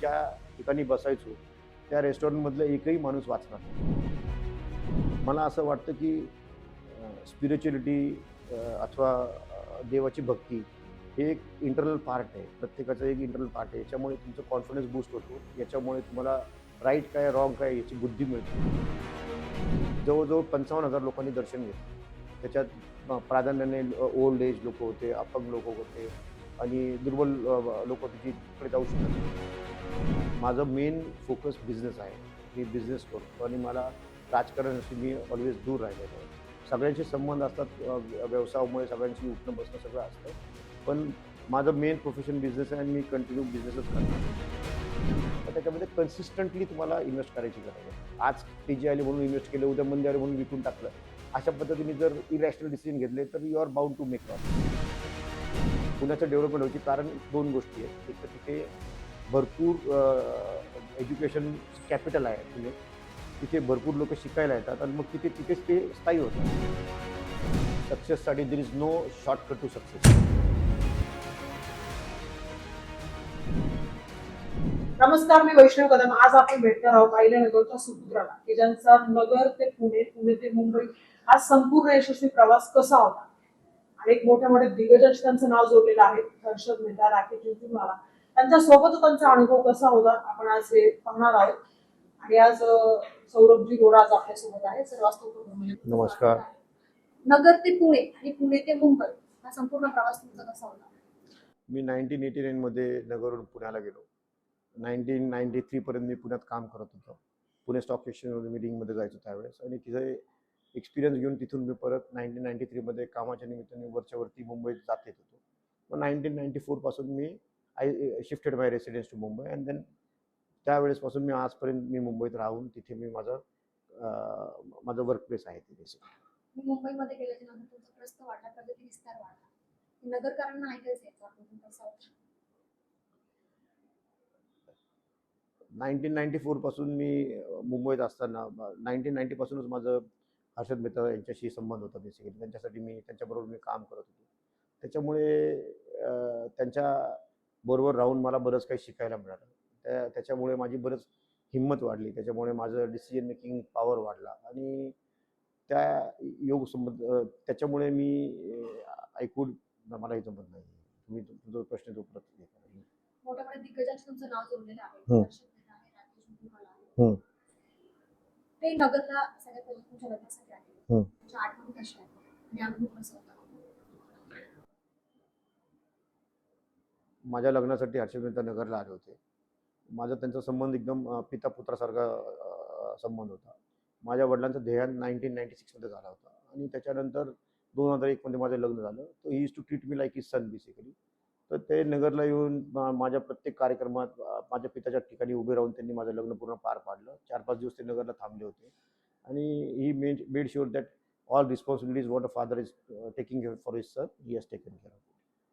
ज्या ठिकाणी बसायचो त्या रेस्टॉरंटमधलं एकही माणूस वाचणार मला असं वाटतं की स्पिरिच्युअलिटी अथवा देवाची भक्ती हे एक इंटरनल पार्ट आहे. प्रत्येकाचं एक इंटरनल पार्ट आहे. याच्यामुळे तुमचं कॉन्फिडन्स बूस्ट होतो. याच्यामुळे तुम्हाला राईट काय रॉंग काय याची बुद्धी मिळते. जवळजवळ पंचावन्न हजार लोकांनी दर्शन घेतलं. त्याच्यात प्राधान्याने ओल्ड एज लोक होते अपंग लोक होते आणि दुर्बल लोक होते तिकडे जाऊ शकत नाही. माझं मेन फोकस बिझनेस आहे. मी बिझनेस करतो आणि मला राजकारणाशी मी ऑलवेज दूर राहिलेलो आहे. सगळ्यांचे संबंध असतात व्यवसायामुळे सगळ्यांशी उठणं बसणं सगळं असतं. पण माझं मेन प्रोफेशन बिझनेस आहे आणि मी कंटिन्यू बिझनेसच करतो. तर त्याच्यामध्ये कन्सिस्टंटली तुम्हाला इन्व्हेस्ट करायची गरज आहे. आज टी जी आले म्हणून इन्व्हेस्ट केलं उद्या मंदी आले म्हणून विकून टाकलं. अशा पद्धतीने जर इरॅशनल डिसिजन घेतले तर you are bound to make loss पुण्याचं डेव्हलपमेंट होती कारण दोन गोष्टी आहेत. एक तर तिथे भरपूर एज्युकेशन कॅपिटल आहे पुणे तिथे भरपूर लोक शिकायला येतात आणि मग तिथे तिथेच ते स्थायी होतात. सक्सेससाठी there is no shortcut to success नमस्कार मी वैष्णव कदम. आज आपण भेटणार आहोत अहिल्यानगरच्या सुपुत्राला की ज्यांचा नगर ते पुणे पुणे ते मुंबई हा संपूर्ण यशस्वी प्रवास कसा होता? आणि एक मोठ्या मोठ्या दिग्गजांशी त्यांचं नाव जोडलेलं आहे. हर्षद मेहता राकेश जुंजुनवाला त्यांच्यासोबत त्यांचा अनुभव कसा होता आपण आज हे पाहणार आहोत. आणि आज सौरभजी गोरा आज आपल्यासोबत आहे सर वास्तव नमस्कार. नगर ते पुणे आणि पुणे ते मुंबई हा संपूर्ण प्रवास तुमचा कसा होता? मी नाईन्टीन एटी नाईनमध्ये नगरवरून पुण्याला गेलो. नाईन्टीन नाईन्टी थ्रीपर्यंत मी पुण्यात काम करत होतो. पुणे स्टॉक एक्सचेंजमध्ये मीटिंगमध्ये जायचो त्यावेळेस. आणि तिथे एक्सपिरियन्स घेऊन तिथून मी परत नाईन्टीन नाईन्टी थ्रीमध्ये कामाच्या निमित्ताने वरच्या वरती मुंबईत जात येत होतो. मग नाईन्टीन नाईन्टी फोरपासून मी I shifted my residence to Mumbai and then त्यावेळेसपासून मी आजपर्यंत मी मुंबईत राहून तिथे मी माझं माझं वर्क प्लेस आहे तिथे मुंबईमध्ये नाईन्टीन नाईन्टी फोरपासून मी मुंबईत असताना नाईन्टीन नाईन्टीपासूनच माझं हर्षद मेहता यांच्याशी संबंध होता बेसिकली त्यांच्यासाठी मी त्यांच्याबरोबर मी काम करत होतो. त्याच्यामुळे त्यांच्या बरोबर राहून मला बरंच काही शिकायला मिळालं. त्या त्याच्यामुळे माझी बरंच हिंमत वाढली. त्याच्यामुळे माझं डिसिजन मेकिंग पॉवर वाढला. आणि त्या योग संबंध त्याच्यामुळे मी ऐकून मला हे जमत नाही तुम्ही तुमचा प्रश्न तो परत नाव आहे. आहे आहे. ते नगरला सगळ्यात पहिले तुमच्या लग्नासाठी आले. हम्म. तुमच्या आठवणी कशा आहेत? आणि अनुभव कसा होता? माझ्या लग्नासाठी हर्षद नगरला आले होते. माझा त्यांचा संबंध एकदम पिता पुत्रासारखा संबंध होता. माझ्या वडिलांचं ध्येय नाईन्टीन नाईन्टी सिक्समध्ये झाला होता. आणि त्याच्यानंतर दोन हजार एकमध्ये माझं लग्न झालं. तो he is to treat me like is son basically तर ते नगरला येऊन मा- माझ्या प्रत्येक कार्यक्रमात माझ्या पिताच्या ठिकाणी उभे राहून त्यांनी माझं लग्न पूर्ण पार पाडलं. चार पाच दिवस ते नगरला थांबले होते. आणि he made made sure that all responsibilities what a father is taking care for is sir he has taken care of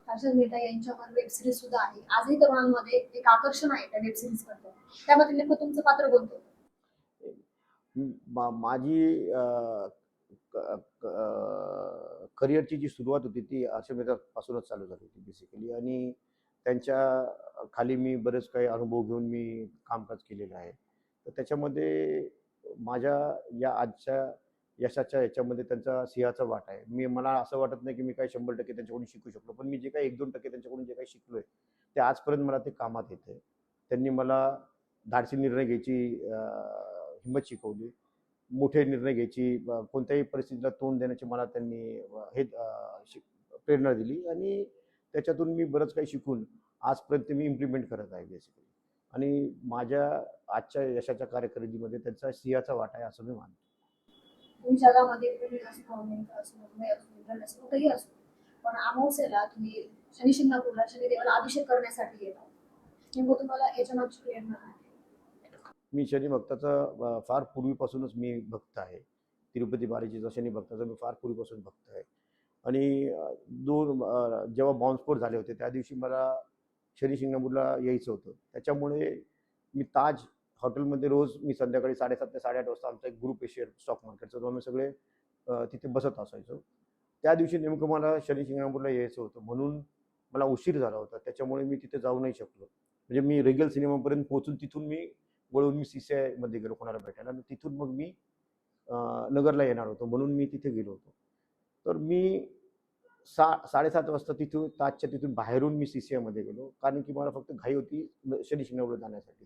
Harshad Mehta यांच्यावर वेब सिरीज सुद्धा आहे. आजही तरुणांमध्ये एक आकर्षण आहे त्या वेब सिरीज करतो त्यामध्ये नेमकं तुमचं पात्र कोणतं मा- माझी करिअरची जी सुरुवात होती ती पासूनच चालू झाली होती बेसिकली आणि त्यांच्या खाली मी बरेच काही अनुभव घेऊन मी कामकाज केलेलं आहे. तर त्याच्यामध्ये माझ्या या आजच्या यशाच्या याच्यामध्ये त्यांचा सिंहाचा वाट आहे. मी मला असं वाटत नाही की मी काही शंभर टक्के त्यांच्याकडून शिकू शकलो. पण मी जे काही एक दोन टक्के त्यांच्याकडून जे काही शिकलो आहे ते आजपर्यंत मला ते कामात येते त्यांनी मला धाडसी निर्णय घ्यायची हिंमत शिकवली. मोठे निर्णय घ्यायची कोणत्याही परिस्थितीला तोंड देण्याची मला त्यांनी हे शिक- प्रेरणा दिली. आणि त्याच्यातून मी बरंच काही शिकून आजपर्यंत मी इम्प्लिमेंट करत आहे बेसिकली आणि माझ्या आजच्या यशाच्या कार्यकिर्दीमध्ये त्यांचा सिंहाचा वाटा आहे असं मी मानतो. तुम्ही जगामध्ये पुणे असो पुणे असो मुंबई असो इंग्लंड असो कुठेही असो पण अमावस्याला तुम्ही शनी शिंगणापूरला शनिदेवाला अभिषेक करण्यासाठी येतात नेमकं तुम्हाला याच्या मागची प्रेरणा काय मी शनी भक्ताचा फार पूर्वीपासूनच मी भक्त आहे. तिरुपती बालाजीचा शनी भक्ताचा मी फार पूर्वीपासून भक्त आहे. आणि दोन जेव्हा बॉम्बस्फोट झाले होते त्या दिवशी मला शनी शिंगणापूरला यायचं होतं. त्याच्यामुळे मी ताज हॉटेलमध्ये रोज मी संध्याकाळी साडेसात ते साडेआठ वाजता आमचा एक ग्रुप आहे शेअर स्टॉक मार्केटचा तो आम्ही सगळे तिथे बसत असायचो. त्या दिवशी नेमकं मला शनी शिंगणापूरला यायचं होतं म्हणून मला उशीर झाला होता त्याच्यामुळे मी तिथे जाऊ नाही शकलो. म्हणजे मी रेगल सिनेमापर्यंत पोहोचून तिथून मी वळून मी सी सी आयमध्ये गेलो कोणाला भेटायला. आणि तिथून मग मी नगरला येणार होतो म्हणून मी तिथे गेलो होतो. तर मी सा साडेसात वाजता तिथून ताजच्या तिथून बाहेरून मी सी सी आयमध्ये गेलो. कारण की मला फक्त घाई होती शनी शिंगणापूरला जाण्यासाठी.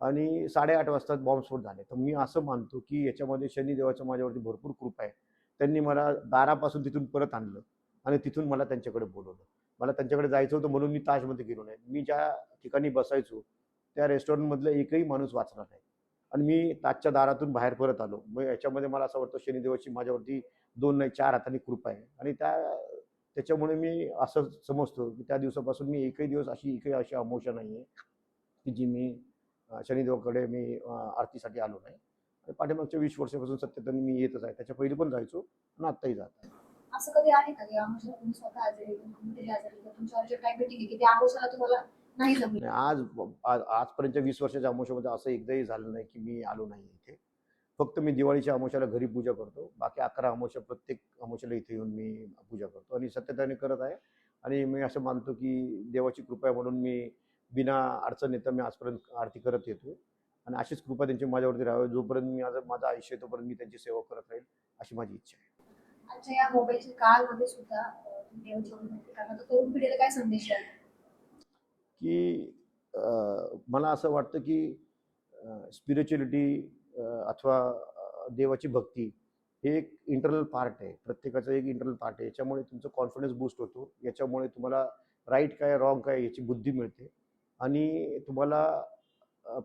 आणि साडेआठ वाजता बॉम्बस्फोट झाले. तर मी असं मानतो की याच्यामध्ये शनिदेवाच्या माझ्यावरती भरपूर कृपा आहे. त्यांनी मला दारापासून तिथून परत आणलं आणि तिथून मला त्यांच्याकडे बोलवलं. मला त्यांच्याकडे जायचं होतं म्हणून मी ताजमध्ये गेलो नाही. मी ज्या ठिकाणी बसायचो त्या रेस्टॉरंटमधलं एकही माणूस वाचणार नाही. आणि मी ताजच्या दारातून बाहेर परत आलो. मग याच्यामध्ये मला असं वाटतं शनिदेवाची माझ्यावरती दोन नाही चार हाताने कृपा आहे. आणि त्या त्याच्यामुळे मी असं समजतो की त्या दिवसापासून मी एकही दिवस अशी एकही अशी अमोशा नाही आहे की जी मी शनिदेवाकडे मी आरतीसाठी आलो नाही. आणि पाठीमागच्या वीस वर्षापासून सत्यत्याने मी येतच आहे. त्याच्या पहिले पण जायचो आणि आत्ताही जात आहे. असं कधी आहे का? की आमच्या तुम्ही स्वतः आजारी तुम्ही आजारी किंवा तुमच्यावर जे काय मीटिंग आहे की त्या आमोशाला तुम्हाला नाही जमलं. आज आज आजपर्यंतच्या वीस वर्षाच्या अमावस्यामध्ये असं एकदाही झालं नाही की मी आलो नाही इथे. फक्त मी दिवाळीच्या अमावस्याला घरी पूजा करतो. बाकी अकरा अमावस्या प्रत्येक अमावस्याला इथे येऊन मी पूजा करतो. आणि सत्यताने करत आहे. आणि मी असं मानतो की देवाची कृपा म्हणून मी बिना अडचण येता मी आजपर्यंत आरती करत येतो. आणि अशीच कृपा त्यांची माझ्यावरती राहावी. जोपर्यंत मी माझं माझं आयुष्य आहे तोपर्यंत मी त्यांची सेवा करत राहील अशी माझी इच्छा आहे. आजच्या या मोबाईलच्या काळामध्ये सुद्धा तरुण पिढीला काय संदेश की मला असं वाटतं की स्पिरिच्युअलिटी अथवा देवाची भक्ती हे एक इंटरनल पार्ट आहे. प्रत्येकाचं एक इंटरनल पार्ट आहे. याच्यामुळे तुमचं कॉन्फिडन्स बूस्ट होतो. याच्यामुळे तुम्हाला राईट काय रॉंग काय याची बुद्धी मिळते. आणि तुम्हाला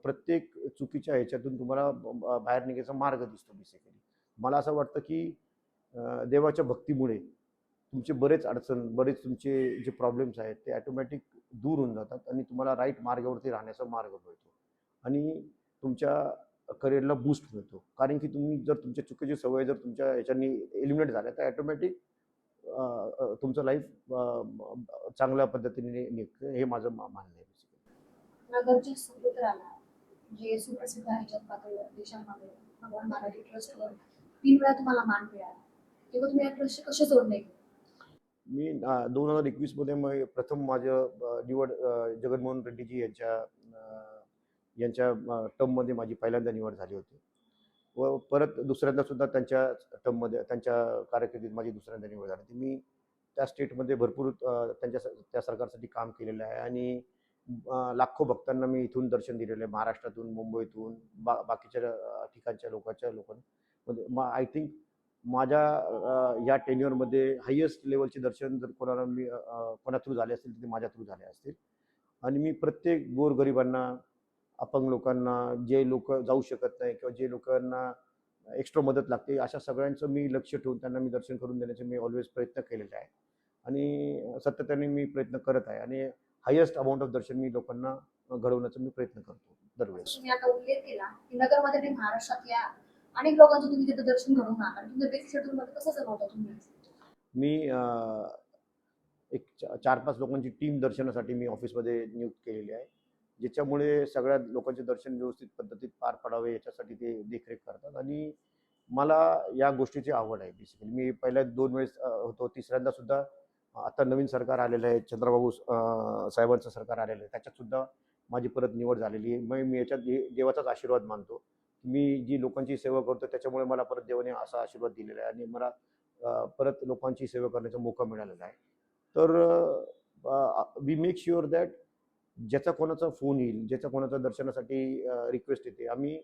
प्रत्येक चुकीच्या ह्याच्यातून तुम्हाला बाहेर निघायचा मार्ग दिसतो बेसिकली मला असं वाटतं की देवाच्या भक्तीमुळे तुमचे बरेच अडचण बरेच तुमचे जे प्रॉब्लेम्स आहेत ते ॲटोमॅटिक दूर होऊन जातात आणि तुम्हाला राईट मार्गावरती राहण्याचा मार्ग मिळतो. आणि तुमच्या करिअरला बूस्ट मिळतो. कारण की तुम्ही जर तुमच्या चुकीची सवय जर तुमच्या याच्यानी एलिमिनेट झाल्या तर ॲटोमॅटिक तुमचं लाईफ चांगल्या पद्धतीने निघतं. हे माझं मान्य आहे. नगरच्या समुद्राला जे सुप्रसिद्ध आहे जगपातळीवर देशामध्ये भगवान मराठी ट्रस्टवर तीन वेळा तुम्हाला मान मिळाला. तेव्हा तुम्ही या ट्रस्टचे कसे जोडले? मी दोन हजार एकवीसमध्ये मग प्रथम माझं निवड जगनमोहन रेड्डीजी यांच्या अ, यांच्या टर्ममध्ये माझी पहिल्यांदा निवड झाली होती. व परत दुसऱ्यांदा सुद्धा त्यांच्या टर्ममध्ये त्यांच्या कारकिर्दीत माझी दुसऱ्यांदा निवड झाली होती. मी त्या स्टेटमध्ये भरपूर त्यांच्या त्या सरकारसाठी काम केलेलं आहे. आणि लाखो भक्तांना मी इथून दर्शन दिलेलं आहे महाराष्ट्रातून मुंबईतून बा बाकीच्या ठिकाणच्या लोकांच्या लोकांमध्ये म्हणजे मग आय थिंक माझ्या या टेन्युअरमध्ये हायेस्ट लेवलचे दर्शन जर कोणाला मी कोणा थ्रू झाले असतील तर ते माझ्या थ्रू झाले असतील. आणि मी प्रत्येक गोरगरिबांना अपंग लोकांना जे लोक जाऊ शकत नाही किंवा जे लोकांना एक्स्ट्रा मदत लागते अशा सगळ्यांचं मी लक्ष ठेवून त्यांना मी दर्शन करून देण्याचे मी ऑलवेज प्रयत्न केलेले आहे. आणि सातत्याने मी प्रयत्न करत आहे. आणि हायेस्ट अमाऊंट ऑफ दर्शन मी लोकांना घडवण्याचा मी प्रयत्न करतो दरवेळेस. तुम्ही आता उल्लेख केला की नगरमध्ये आणि महाराष्ट्रातल्या अनेक लोकांचं तुम्ही तिथं दर्शन घडवून आणा आणि बेसिक कसं जमवता तुम्ही? मी अ, एक चा- चार पाच लोकांची टीम दर्शनासाठी मी ऑफिसमध्ये नियुक्त केलेली आहे ज्याच्यामुळे सगळ्या लोकांचे दर्शन व्यवस्थित पद्धतीत पार पडावे याच्यासाठी ते देखरेख करतात. आणि मला या गोष्टीची आवड आहे बेसिकली मी पहिल्या दोन वेळेस अ, होतो. तिसऱ्यांदा सुद्धा आता नवीन सरकार आलेलं आहे चंद्रबाबू साहेबांचं सरकार आलेलं आहे त्याच्यात सुद्धा माझी परत निवड झालेली आहे. मग मी याच्यात दे- देवाचाच आशीर्वाद मानतो. मी जी लोकांची सेवा करतो त्याच्यामुळे मला परत देवाने असा आशीर्वाद दिलेला आहे आणि मला परत लोकांची सेवा करण्याचा मोका मिळालेला आहे. तर वी मेक शुअर दॅट ज्याचा कोणाचा फोन येईल ज्याचा कोणाचा दर्शनासाठी रिक्वेस्ट येते आम्ही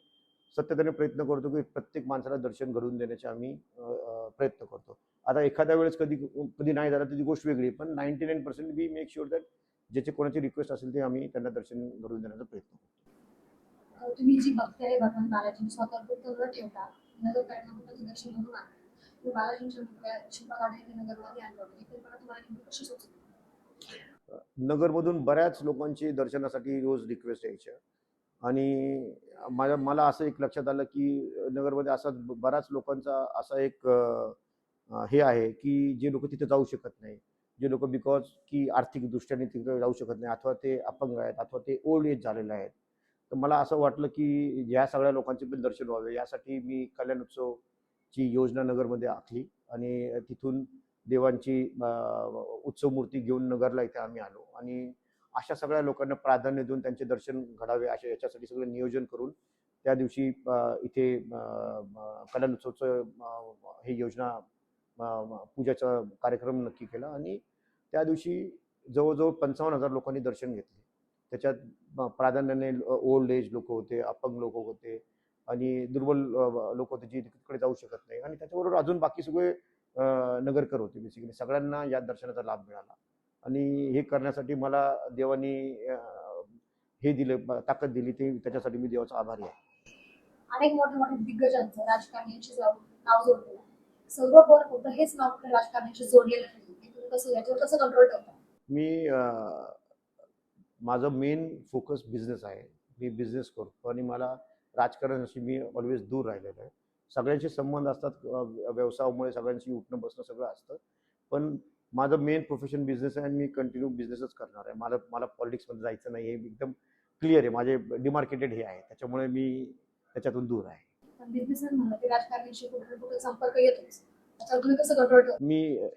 सत्यतेने प्रयत्न करतो की प्रत्येक माणसाला दर्शन घडवून देण्याचे आम्ही प्रयत्न करतो. आता एखाद्या वेळेस कधी कधी नाही झालं तर ती गोष्ट वेगळी. पण ninety nine percent we make sure that ज्याची कोणाची रिक्वेस्ट असेल ते आम्ही त्यांना दर्शन घडवून देण्याचा प्रयत्न करतो. तुम्ही जी आहे भगवान बालाजी स्वतः न ठेवता नगर दर्शन बालाजींच्या शिल्पा नगरमध्ये आणलं तुम्हाला कशी सुचली? नगरमधून बऱ्याच लोकांची दर्शनासाठी रोज रिक्वेस्ट यायच्या. आणि माझ्या मला असं एक लक्षात आलं की नगरमध्ये असा बऱ्याच लोकांचा असा एक हे आहे की जे लोक तिथे जाऊ शकत नाही. जे लोक बिकॉज की आर्थिकदृष्ट्याने तिथे जाऊ शकत नाही अथवा ते अपंग आहेत अथवा ते ओल्ड एज झालेले आहेत. तर मला असं वाटलं की या सगळ्या लोकांचे पण दर्शन व्हावे. यासाठी मी कल्याण उत्सवची योजना नगरमध्ये आखली आणि तिथून देवांची उत्सव मूर्ती घेऊन नगरला इथे आम्ही आलो. आणि अशा सगळ्या लोकांना प्राधान्य देऊन त्यांचे दर्शन घडावे अशा याच्यासाठी सगळं नियोजन करून त्या दिवशी इथे कल्याण अ, हे योजना पूजाचा कार्यक्रम नक्की केला आणि त्या दिवशी जवळजवळ पंचावन्न हजार लोकांनी दर्शन घेतले. त्याच्यात प्राधान्याने ओल्ड एज लोक होते अपंग लोक होते आणि दुर्बल लोक होते जे तिकडे जाऊ शकत नाही. आणि त्याच्याबरोबर अजून बाकी सगळे नगरकर होते बेसिकली सगळ्यांना या दर्शनाचा लाभ मिळाला. आणि हे करण्यासाठी मला देवानी हे दिलं ताकद दिली ते त्याच्यासाठी मी देवाचा आभारी आहे. अनेक मोठ्या मोठ्या दिग्गजांचं राजकारण्यांशी नाव जोडलेलं आहे. सौरभ पवार फक्त हेच नाव राजकारण्यांशी जोडलेलं नाही कसं याच्यावर कसं कंट्रोल ठेवता? मी माझं मेन फोकस बिझनेस आहे. मी बिझनेस करतो आणि मला राजकारणाशी मी ऑलवेज दूर राहिलेलो आहे. सगळ्यांशी संबंध असतात व्यवसायामुळे सगळ्यांशी उठणं बसणं सगळं असतं. पण माझं मेन प्रोफेशन बिझनेस आहे आणि मी कंटिन्यू बिझनेसच करणार आहे. मला मला पॉलिटिक्समध्ये जायचं नाही हे एकदम क्लिअर आहे. माझे डिमार्केटेड हे आहे. त्याच्यामुळे मी त्याच्यातून दूर आहे. मी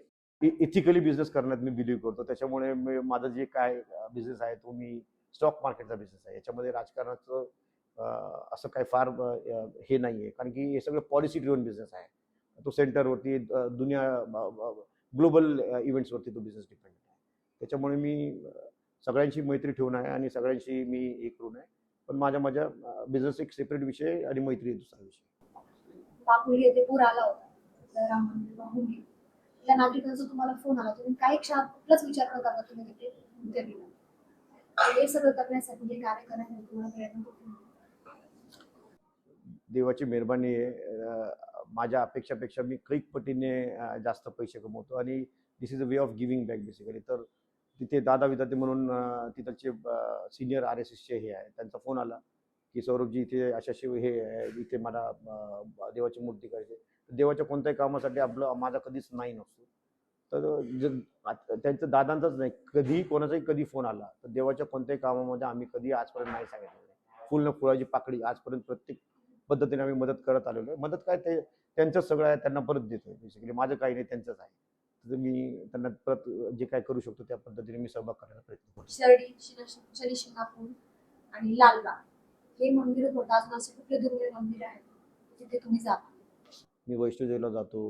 इथिकली बिझनेस करण्यात मी बिलीव्ह करतो. त्याच्यामुळे मी माझं जे काय बिझनेस आहे तो मी स्टॉक मार्केटचा बिझनेस आहे. याच्यामध्ये राजकारणाचं असं काय फार हे नाही आहे कारण की हे सगळं पॉलिसी ड्रिव्हन बिझनेस आहे. तो सेंटरवरती दुनिया ग्लोबल इव्हेंट्सवरती तो बिझनेस डिपेंड आहे. त्याच्यामुळे मी सगळ्यांशी मैत्री ठेवून आहे आणि सगळ्यांशी मी हे करून आहे. पण माझ्या माझ्या बिझनेस एक सेपरेट विषय आणि मैत्री दुसरा विषय. येथे पूर आला होता. त्या नागरिकांचा तुम्हाला फोन आला. तुम्ही काही क्षणात कुठलाच विचार न करता तुम्ही तिथे हे सगळं करण्यासाठी हे कार्य करण्यासाठी तुम्हाला प्रयत्न कुठून आले? देवाची मेहरबानी आहे. माझ्या अपेक्षापेक्षा मी कैक पटीने जास्त पैसे कमवतो. आणि this is a way of giving back basically तर तिथे दादा विदाते म्हणून तिथलचे सिनियर आर एस एसचे हे आहे. त्यांचा फोन आला की सौरभजी इथे अशा शिव हे आहे, इथे मला देवाची मूर्ती करायची देवाच्या कोणत्याही कामासाठी आपलं माझा कधीच नाही नसतो. तर त्यांचं दादांचाच नाही कधी कोणाचाही कधी फोन आला तर देवाच्या कोणत्याही कामामध्ये आम्ही कधी आजपर्यंत नाही सांगितलं. फुल न फुलाची पाकळी आजपर्यंत प्रत्येक पद्धतीने आम्ही मदत करत आलेलो आहे. मदत काय ते त्यांचंच सगळं आहे त्यांना परत देतोय बेसिकली माझं काही नाही त्यांचंच आहे. तर मी त्यांना परत जे काय करू शकतो त्या पद्धतीने मी सहभाग करायला प्रयत्न करतो. शनी शिंगणापूर आणि लालबाग. हे मंदिर कुठले दुर्मिळ तिथे तुम्ही जाता. मी वैष्णोदेवीला जातो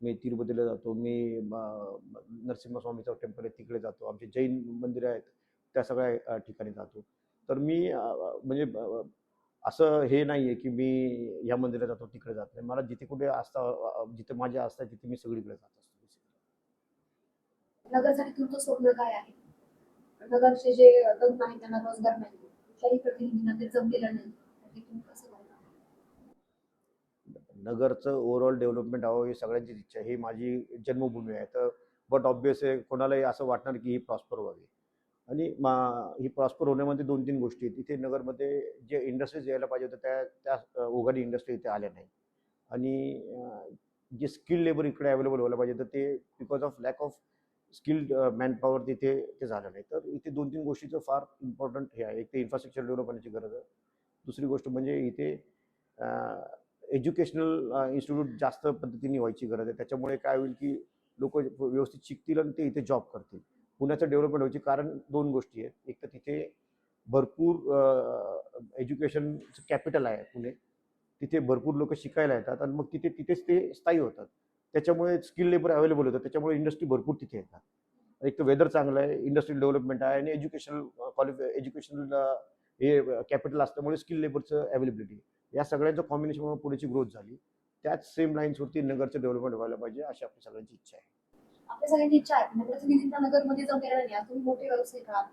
मी तिरुपतीला जातो मी अं, नरसिंहस्वामीचं टेम्पल आहे तिकडे जातो. आमचे जैन मंदिरं आहेत त्या सगळ्या ठिकाणी जातो. तर मी म्हणजे असं हे नाही आहे की मी ह्या मंदिरात जातो तिकडे जात नाही. मला जिथे कुठे आस्था अं, जिथे माझी आस्था आहे तिथे मी सगळीकडे जात असतो. नगरसाठी तुमचं स्वप्न काय आहे? नगरचे जे तरुण आहेत त्यांना रोजगार नाही. कुठल्याही प्रतिनिधींना ते जमलेलं नाही. तर ते तुम्ही कसं करता? नगरचं ओव्हरऑल डेव्हलपमेंट हवं ही सगळ्यांचीच इच्छा ही माझी जन्मभूमी आहे. तर बट ऑब्विस आहे कोणालाही असं वाटणार की ही प्रॉस्पर व्हावी. आणि मा ही प्रॉस्पर होण्यामध्ये दोन तीन गोष्टी आहेत. इथे नगरमध्ये जे इंडस्ट्रीज यायला पाहिजे होत्या त्या त्या उघाडी इंडस्ट्री इथे आल्या नाही आणि जे स्किल लेबर इकडे अवेलेबल व्हायला पाहिजे तर ते because of lack of skilled manpower तिथे ते झालं नाही. तर इथे दोन तीन गोष्टीचं फार इम्पॉर्टंट हे आहे. एक ते इन्फ्रास्ट्रक्चर डेव्हलप होण्याची गरज आहे. दुसरी गोष्ट म्हणजे इथे एज्युकेशनल इन्स्टिट्यूट जास्त पद्धतीने व्हायची गरज आहे. त्याच्यामुळे काय होईल की लोक व्यवस्थित शिकतील आणि ते इथे जॉब करतील. पुण्याचं डेव्हलपमेंट व्हायची कारण दोन गोष्टी आहेत. एक तर तिथे भरपूर एज्युकेशनचं कॅपिटल आहे पुणे. तिथे भरपूर लोक शिकायला येतात आणि मग तिथे तिथेच ते स्थायी होतात. त्याच्यामुळे स्किल लेबर अवेलेबल होतं त्याच्यामुळे इंडस्ट्री भरपूर तिथे येतात. एक तर वेदर चांगलं आहे इंडस्ट्रियल डेव्हलपमेंट आहे आणि एज्युकेशनल कॉलिफ एज्युकेशनल हे कॅपिटल असल्यामुळे स्किल लेबरचं अवेलेबिलिटी या सगळ्यांचं कॉम्बिनेशनमुळे पुण्याची ग्रोथ झाली. त्याच सेम लाईन्सवरती नगरचं डेव्हलपमेंट व्हायला पाहिजे अशी आपली सगळ्यांची इच्छा आहे. आपल्या सगळ्यांची इच्छा आहे. नगरमध्ये जमलेलं नाही. तुम्ही मोठे व्यावसायिक आहात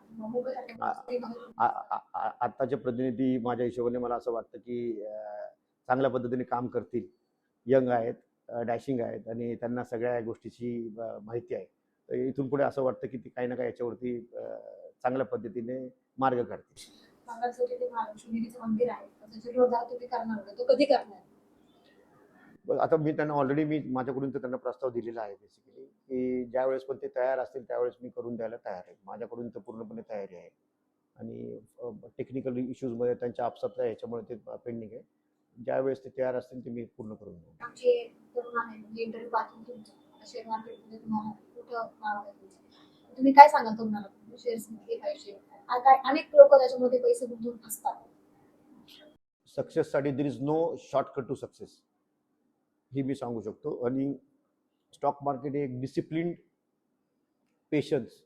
आत्ताचे प्रतिनिधी माझ्या हिशोबाने मला असं वाटतं की चांगल्या पद्धतीने काम करतील. यंग आहेत डॅशिंग आहेत आणि त्यांना सगळ्या गोष्टीची माहिती आहे. तर इथून पुढे असं वाटतं की ती काही ना काही याच्यावरती चांगल्या पद्धतीने मार्ग काढतील. मंदिर आहे. तो कधी करणार? आता मी त्यांना ऑलरेडी मी माझ्याकडून तर त्यांना प्रस्ताव दिलेला आहे बेसिकली की ज्यावेळेस पण ते तयार असतील त्यावेळेस मी करून द्यायला तयार आहे. माझ्याकडून तर पूर्णपणे तयारी आहे. आणि टेक्निकल इश्यूजमध्ये त्यांच्या आपसातल्या ह्याच्यामुळे ते पेंडिंग आहे. ज्यावेळेस ते तयार असतील ते मी पूर्ण करून देईन. म्हणजे तुम्हाला तुम्ही काय सांगाल तरुणाला? शेअर्स घेतले पाहिजे अनेक लोक त्याच्यामध्ये पैसे गुंतवून असतात. सक्सेससाठी there is no shortcut to success हे मी सांगू शकतो. आणि स्टॉक मार्केट हे एक डिसिप्लिन पेशन्स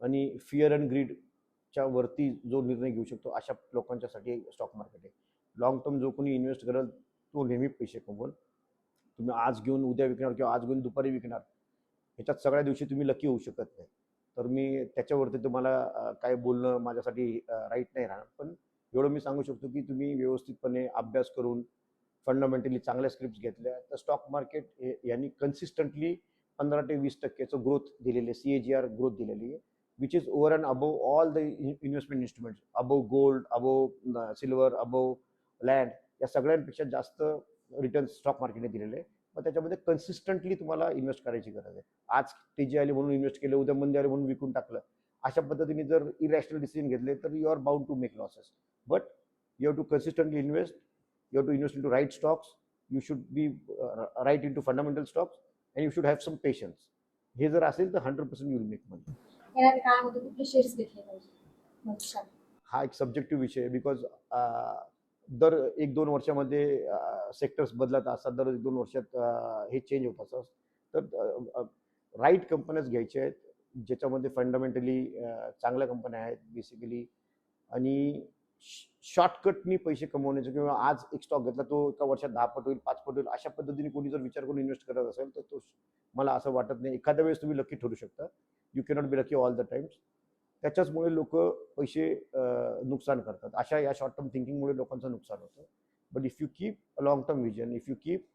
आणि फिअर अँड ग्रीडच्या वरती जो निर्णय घेऊ शकतो अशा लोकांच्यासाठी स्टॉक मार्केट आहे. लॉंग टर्म जो कोणी इन्व्हेस्ट करेल तो नेहमी पैसे कमवल. तुम्ही आज घेऊन उद्या विकणार किंवा आज घेऊन दुपारी विकणार ह्याच्यात सगळ्या दिवशी तुम्ही लकी होऊ शकत नाही. तर मी त्याच्यावरती तुम्हाला काय बोलणं माझ्यासाठी राईट नाही राहणार. पण एवढं मी सांगू शकतो की तुम्ही व्यवस्थितपणे अभ्यास करून फंडामेंटली चांगल्या स्क्रिप्ट घेतल्या. तर स्टॉक मार्केट हे यांनी कन्सिस्टंटली पंधरा ते वीस टक्केचं ग्रोथ दिलेली आहे. C A G R growth दिलेली आहे. Which is over and above all the investment instruments above gold above silver above land या सगळ्यांपेक्षा जास्त रिटर्न स्टॉक मार्केटने दिलेले आहे मग त्याच्यामध्ये कन्सिस्टंटली तुम्हाला इन्व्हेस्ट करायची गरज आहे. आज तेजी आली म्हणून इन्व्हेस्ट केलं उद्या मंदी आली म्हणून विकून टाकलं. अशा पद्धतीने जर इरॅशनल डिसिजन घेतले तर you are bound to make losses but you have to consistently invest you have to invest into right stocks. You should be uh, right into fundamental stocks and you should have some patience. हे जर असेल तर hundred percent you'll make money हा एक subjective विषय because there एक दोन वर्षामध्ये सेक्टर्स बदलत असतात. दर एक दोन वर्षात अं, हे चेंज होत असतात. तर राईट कंपन्याच घ्यायच्या आहेत ज्याच्यामध्ये फंडामेंटली चांगल्या कंपन्या आहेत बेसिकली आणि शॉर्टकटनी पैसे कमवण्याचं किंवा आज एक स्टॉक घेतला तो एका वर्षात दहा पट होईल पाच पट होईल अशा पद्धतीने कोणी जर विचार करून इन्व्हेस्ट करत असेल तर तो मला असं वाटत नाही. एखाद्या वेळेस तुम्ही लकी ठरू शकता. You cannot be lucky all the times त्याच्याचमुळे लोक पैसे नुकसान करतात. अशा या शॉर्ट टर्म थिंकिंगमुळे लोकांचं नुकसान होतं. But if you keep a long term vision if you keep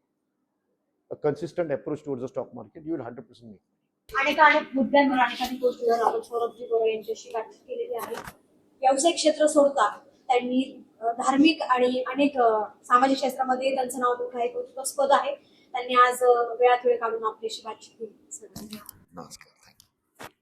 a consistent approach toward the stock market you will hundred percent make अनेक अनेक मुद्द्यांवर अनेक अनेक गोष्टीवर आपण सौरभजी यांच्याशी बातचीत केलेली आहे. व्यावसायिक क्षेत्र सोडता त्यांनी धार्मिक आणि अनेक सामाजिक क्षेत्रामध्ये त्यांचं नाव मोठं आहे कौतुकास्पद आहे. त्यांनी आज वेळात वेळ काढून आपल्याशी बातचीत केली नमस्कार.